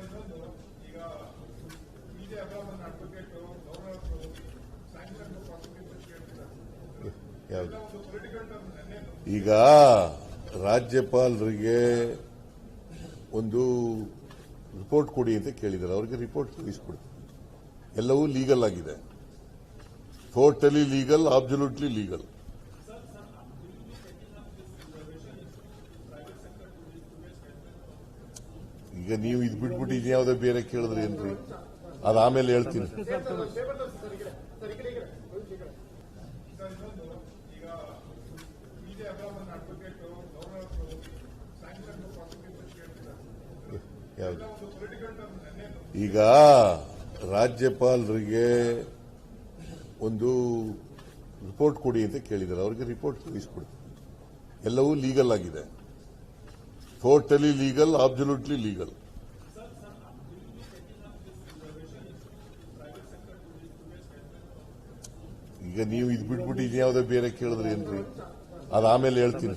ಇನ್ನೊಂದು ಅಬ್ರಾಹ್ಮನ್ advocate sanction ಈಗ ರಾಜ್ಯಪಾಲರಿಗೆ ಒಂದು ರಿಪೋರ್ಟ್ ಕೊಡಿ ಅಂತ ಕೇಳಿದ್ದಾರೆ. ಅವರಿಗೆ ರಿಪೋರ್ಟ್ ಕಳಿಸ್ಕೊಡಿ ಎಲ್ಲವೂ ಲೀಗಲ್ ಆಗಿದೆ. ಟೋಟಲಿ ಲೀಗಲ್ ಅಬ್ಸಲ್ಯೂಟ್ಲಿ ಲೀಗಲ್ ಈಗ ನೀವು ಇದು ಬಿಟ್ಬಿಟ್ಟು ಇನ್ಯಾವುದೋ ಬೇರೆ ಕೇಳಿದ್ರೆ ಏನ್ರಿ? ಅದ ಆಮೇಲೆ ಹೇಳ್ತೀನಿ. ಈಗ ರಾಜ್ಯಪಾಲರಿಗೆ ಒಂದು ರಿಪೋರ್ಟ್ ಕೊಡಿ ಅಂತ ಕೇಳಿದ್ದಾರೆ. ಅವರಿಗೆ ರಿಪೋರ್ಟ್ ಕಳಿಸ್ಕೊಡಿ ಎಲ್ಲವೂ ಲೀಗಲ್ ಆಗಿದೆ. Totally legal, absolutely legal. ಈಗ ನೀವು ಇದು ಬಿಟ್ಬಿಟ್ಟು ಇನ್ಯಾವುದೇ ಬೇರೆ ಕೇಳಿದ್ರೆ ಏನ್ರಿ ಅದು ಆಮೇಲೆ ಹೇಳ್ತೀನಿ